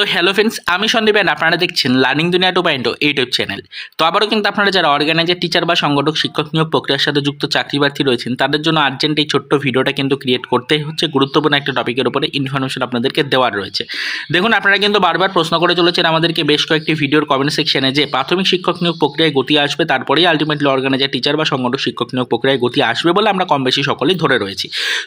তো hello friends আমি Sandeep and আপনারা দেখছেন লার্নিং দুনিয়া টু পয়েন্ট ইউটিউব চ্যানেল তো আবারও কিন্তু আপনারা যারা অর্গানাইজার টিচার বা সংগঠক, শিক্ষক নিয়োগ প্রক্রিয়ার সাথে যুক্ত চাকরি প্রার্থী রয়েছেন, তাদের জন্য আর্জেন্ট এই ছোট্ট ভিডিওটা কিন্তু ক্রিয়েট করতেই হচ্ছে। গুরুত্বপূর্ণ একটা টপিকের উপরে ইনফরমেশন আপনাদেরকে দেওয়ার রয়েছে। দেখুন, আপনারা কিন্তু বারবার প্রশ্ন করে চলেছেন আমাদেরকে বেশ কয়েকটি ভিডিওর কমেন্ট সেকশনে যে প্রাথমিক শিক্ষক নিয়োগ প্রক্রিয়ায় গতি আসবে, তারপরেই আলটিমেটলি অর্গানাইজার টিচার বা সংগঠক, শিক্ষক নিয়োগ প্রক্রিয়ায় গতি আসবে বলে আমরা কম বেশি সকলেই ধরে রয়েছি।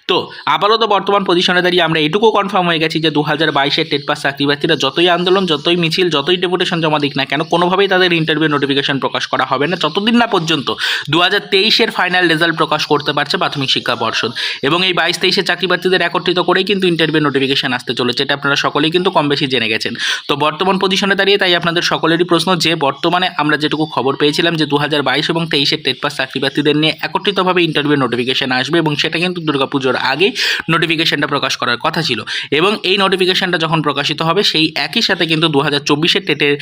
তো আপাতত বর্তমান পজিশনে দাঁড়িয়ে আমরা এটুকু কনফার্ম হয়ে গেছি যে দু হাজার বাইশের টেট পাস চাকরি প্রার্থীরা যতই আন্দোলন, যতই মিছিল, যতই ডেপুটেশন জমা দিক না কেন, কোনোভাবেই তাদের ইন্টারভিউ নোটিফিকেশন প্রকাশ করা হবে না। যতদিন না পর্যন্ত দু হাজার তেইশের ফাইনাল রেজাল্ট প্রকাশ করতে পারছে প্রাথমিক শিক্ষা পর্ষদ। এবং এই বাইশ তেইশের চাকরি প্রার্থীদের একত্রিত করেই কিন্তু ইন্টারভিউ নোটিফিকেশন আসতে চলেছে। এটা আপনারা সকলেই কিন্তু কম বেশি জেনে গেছেন। তো বর্তমান পজিশনে দাঁড়িয়ে তাই আপনাদের সকলেরই প্রশ্ন যে, বর্তমানে আমরা যেটুকু খবর পেয়েছিলাম যে দু হাজার বাইশ এবং তেইশের টেট পাস চাকরি প্রার্থীদের নিয়ে একত্রিতভাবে ইন্টারভিউ নোটিফিকেশন আসবে এবং সেটা কিন্তু দুর্গাপুজোর আগেই নোটিফিকেশনটা প্রকাশ করার কথা ছিল। এবং এই নোটিফিকেশনটা যখন প্রকাশিত হবে, সেই একই সাথে কিন্তু দু হাজার চব্বিশের টেটের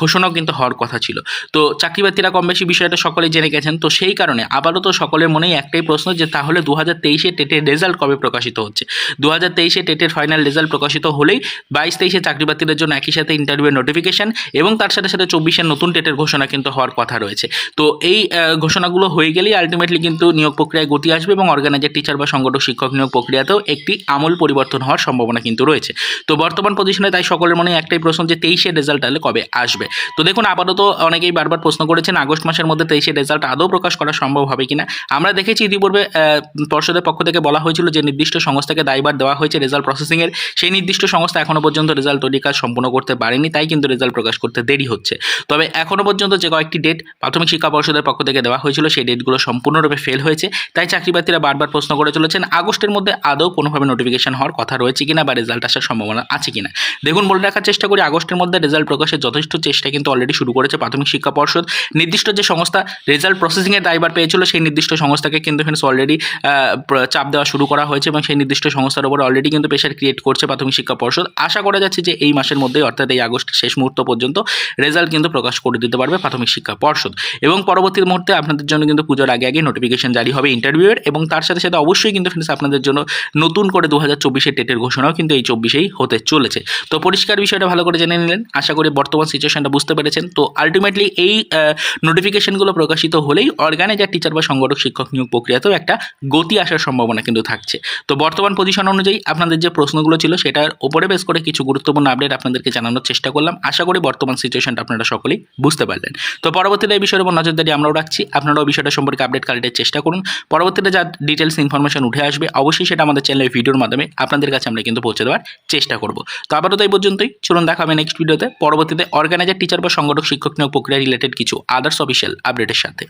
ঘোষণাও কিন্তু হওয়ার কথা ছিল। তো চাকরিপ্রার্থীরা কম বেশি বিষয়টা সকলেই জেনে গেছেন। তো সেই কারণে আবারও তো সকলের মনেই একটাই প্রশ্ন যে তাহলে দু হাজার তেইশের টেটের রেজাল্ট কবে প্রকাশিত হচ্ছে? দু হাজার তেইশে টেটের ফাইনাল রেজাল্ট প্রকাশিত হলেই বাইশ তেইশে চাকরিপ্রার্থীদের জন্য একই সাথে ইন্টারভিউ নোটিফিকেশন এবং তার সাথে সাথে চব্বিশের নতুন টেটের ঘোষণা কিন্তু হওয়ার কথা রয়েছে। তো এই ঘোষণাগুলো হয়ে গেলেই আলটিমেটলি কিন্তু নিয়োগ প্রক্রিয়ায় গতি আসবে এবং অর্গানাইজার টিচার বা সংগঠক, শিক্ষক নিয়োগ প্রক্রিয়াতেও একটি আমূল পরিবর্তন হওয়ার সম্ভাবনা কিন্তু রয়েছে। তো বর্তমান পজিশনে তাই সকলের মনে একটাই প্রশ্ন যে তেইশের রেজাল্ট তাহলে কবে আসবে? তো দেখুন, আপাতত অনেকেই বারবার প্রশ্ন করেছেন, আগস্ট মাসের মধ্যে তেইশের রেজাল্ট আদৌ প্রকাশ করা সম্ভব হবে কিনা? আমরা দেখেছি ইতিপূর্বে পর্ষদের পক্ষ থেকে বলা হয়েছিল যে নির্দিষ্ট সংস্থাকে দায়ভার দেওয়া হয়েছে রেজাল্ট প্রসেসিংয়ের সেই নির্দিষ্ট সংস্থা এখনও পর্যন্ত রেজাল্ট তৈরি কাজ সম্পূর্ণ করতে পারেনি, তাই কিন্তু রেজাল্ট প্রকাশ করতে দেরি হচ্ছে। তবে এখনও পর্যন্ত যে কয়েকটি ডেট প্রাথমিক শিক্ষা পর্ষদের পক্ষ থেকে দেওয়া হয়েছিল, সেই ডেটগুলো সম্পূর্ণরূপে ফেল হয়েছে। তাই চাকরিপ্রার্থীরা বারবার প্রশ্ন করে চলেছেন, আগস্টের মধ্যে আদৌ কোনোভাবে নোটিফিকেশন হওয়ার কথা রয়েছে কিনা বা রেজাল্ট আসার সম্ভাবনা আছে কিনা? দেখুন বলে রাখার চেষ্টা করি, আগস্টের মধ্যে রেজাল্ট প্রকাশের যথেষ্ট চেষ্টা কিন্তু অলরেডি শুরু করেছে প্রাথমিক শিক্ষা পর্ষদ। নির্দিষ্ট যে সংস্থা রেজাল্ট প্রসেসিংয়ের দায়ভার পেয়েছিল, সেই নির্দিষ্ট সংস্থাকে কিন্তু ফ্রেন্ডস অলরেডি চাপ দেওয়া শুরু করা হয়েছে এবং সেই নির্দিষ্ট সংস্থার উপর অলরেডি কিন্তু প্রেশার ক্রিয়েট করছে প্রাথমিক শিক্ষা পর্ষদ। আশা করা যাচ্ছে যে এই মাসের মধ্যেই অর্থাৎ এই আগস্টের শেষ মুহূর্ত পর্যন্ত রেজাল্ট কিন্তু প্রকাশ করে দিতে পারবে প্রাথমিক শিক্ষা পর্ষদ। এবং পরবর্তী মুহূর্তে আপনাদের জন্য কিন্তু পুজোর আগে আগে নোটিফিকেশন জারি হবে ইন্টারভিউয়ের এবং তার সাথে সাথে অবশ্যই কিন্তু ফ্রেন্ডস আপনাদের জন্য নতুন করে দু হাজার চব্বিশের টেটের ঘোষণাও কিন্তু এই চব্বিশেই হতে চলেছে। তো পরিষ্কার বিষয়টা ভালো করে জেনে নিলেন। আশা করি বর্তমান সিচুয়েশনটা বুঝতে পেরেছেন। তো আলটিমেটলি এই নোটিফিকেশনগুলো প্রকাশিত হলেই অর্গানাইজার টিচার বা সংগঠক শিক্ষক নিয়োগ প্রক্রিয়াতেও একটা গতি আসার সম্ভাবনা কিন্তু থাকছে। তো বর্তমান পজিশন অনুযায়ী আপনাদের যে প্রশ্নগুলো ছিল সেটার উপরে বেশ করে কিছু গুরুত্বপূর্ণ আপডেট আপনাদেরকে জানানোর চেষ্টা করলাম। আশা করি বর্তমান সিচুয়েশনটা আপনারা সকলেই বুঝতে পারলেন। তো পরবর্তীতে এই বিষয়ের উপর নজরদারি আমরাও রাখছি। আপনারাও বিষয়টা সম্পর্কে আপডেট কালেক্টের চেষ্টা করুন। পরবর্তীতে যা ডিটেলস ইনফরমেশন উঠে আসবে, অবশ্যই সেটা আমাদের চ্যানেলের ভিডিওর মাধ্যমে আপনাদের কাছে আমরা কিন্তু পৌঁছে দেওয়ার চেষ্টা করব। তো আপাতত এই পর্যন্তই। চলুন দেখা হবে নেক্সট ভিডিওতে পরবর্তীতে অর্গানাইজার টিচার বা সংগঠক, শিক্ষক নিয়োগ প্রক্রিয়া রিলেটেড কিছু আদার্স অফিসিয়াল আপডেটের সাথে।